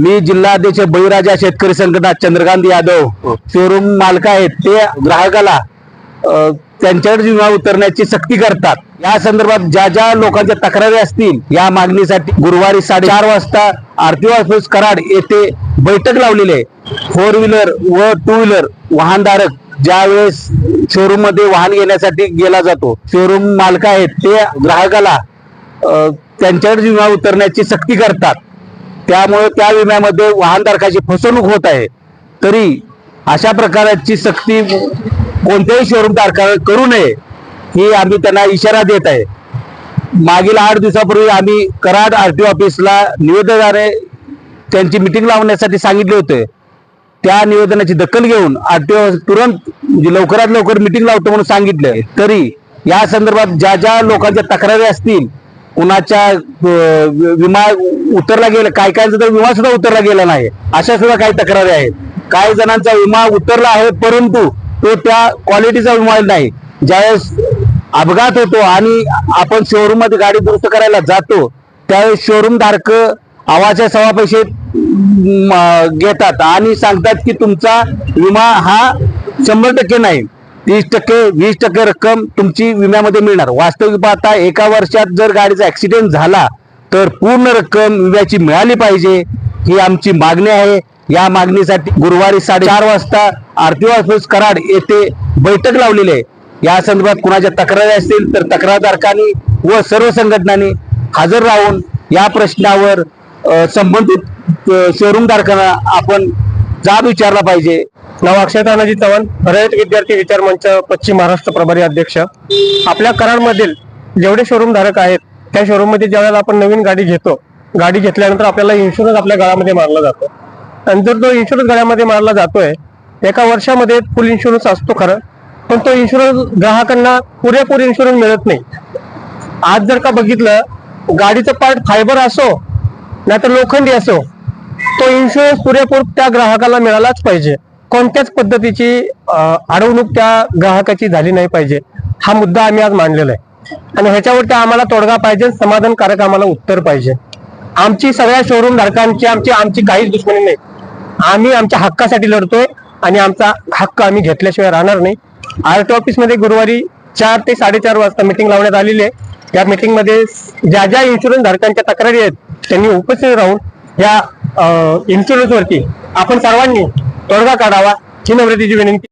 मी जिल्हाध्यक्ष बळीराजा शेतकरी संघटना चंद्रकांत यादव शोरूम मालक आहेत. ते ग्राहकाला त्यांच्याकडे विमा उतरण्याची सक्ती करतात. या संदर्भात ज्या ज्या लोकांच्या तक्रारी असतील या मागणीसाठी गुरुवारी साडेचार वाजता आरटीओ ऑफिस कराड येथे बैठक लावलेली आहे. फोर व्हीलर व टू व्हीलर वाहनधारक ज्या वेळेस शोरूममध्ये वाहन घेण्यासाठी गेला जातो शोरूम मालक आहेत ते ग्राहकाला त्यांच्याकडे विमा उतरण्याची सक्ती करतात. त्यामुळे त्या विम्यामध्ये वाहनधारकाची फसवणूक होत आहे. तरी अशा प्रकारची सक्ती कोणत्याही शोरूम धारकाला करू नये ही आम्ही त्यांना इशारा देत आहे. मागील आठ दिवसापूर्वी आम्ही कराड आर टी ऑफिसला निवेदनाने त्यांची मिटिंग लावण्यासाठी सांगितले होते. त्या निवेदनाची दखल घेऊन आर टी ओ तुरंत म्हणजे लवकरात लवकर मिटिंग लावतो म्हणून सांगितलं. तरी या संदर्भात ज्या ज्या लोकांच्या तक्रारी असतील कुणाच्या विमा उतरला गेला काही काय तर विमा सुद्धा उतरला गेला नाही. अशा सुद्धा काही तक्रारी आहेत. काही जणांचा विमा उतरला आहे परंतु तो त्या क्वालिटीचा विमा नाही. ज्यावेळेस अपघात होतो आणि आपण शोरूममध्ये गाडी दुरुस्त करायला जातो त्यावेळेस शोरूम धारक आवाच्या सव्वा पैसे घेतात आणि सांगतात की तुमचा विमा हा शंभर टक्के नाही. तीस टक्के वीस टक्के रक्कम तुमची विम्यामध्ये मिळणार. वास्तविक पाहता एका वर्षात जर गाडीचा ॲक्सिडेंट झाला तर पूर्ण रक्कम विम्याची मिळाली पाहिजे ही आमची मागणी आहे. या मागणीसाठी गुरुवारी साडेचार वाजता आरती ऑफिस कराड येथे बैठक लावलेली आहे. या संदर्भात कुणाच्या तक्रारी असतील तर तक्रारधारकांनी व सर्व संघटनांनी हजर राहून या प्रश्नावर संबंधित शोरूमधारकांना आपण जाब विचारला पाहिजे. नाव अक्षय तानाजी चव्हाण रयत विद्यार्थी विचार मंच पश्चिम महाराष्ट्र प्रभारी अध्यक्ष. आपल्या कराडमधील जेवढे शोरूम धारक आहेत त्या शोरूममध्ये ज्यावेळेला आपण नवीन गाडी घेतो गाडी घेतल्यानंतर आपल्याला इन्शुरन्स आपल्या गळ्यामध्ये मारला जातो. आणि जर तो इन्शुरन्स गळ्यामध्ये मारला जातोय एका वर्षामध्ये फुल इन्शुरन्स असतो खरं पण तो इन्शुरन्स ग्राहकांना पुरेपूर इन्शुरन्स मिळत नाही. आज जर का बघितलं गाडीचं पार्ट फायबर असो नाहीतर लोखंडी असो तो इन्शुरन्स पुरेपूर त्या ग्राहकाला मिळालाच पाहिजे. कोणत्याच पद्धतीची अडवणूक त्या ग्राहकाची झाली नाही पाहिजे. हा मुद्दा आम्ही आज मांडलेला आहे. आणि ह्याच्यावरती आम्हाला तोडगा पाहिजे समाधानकारक आम्हाला उत्तर पाहिजे. आमची सगळ्या शोरूम धारकांची आमची आमची काहीच दुश्मनी नाही. आम्ही आमच्या हक्कासाठी लढतोय आणि आमचा हक्क आम्ही घेतल्याशिवाय राहणार नाही. आर टी ऑफिस गुरुवारी चार ते साडेचार वाजता मिटिंग लावण्यात आलेली आहे. या मिटिंगमध्ये ज्या ज्या इन्शुरन्स धारकांच्या तक्रारी आहेत त्यांनी उपस्थित राहून या इन्शुरन्सवरती आपण सर्वांनी तोडगा काढावा. ही नम्रतेची विनंती.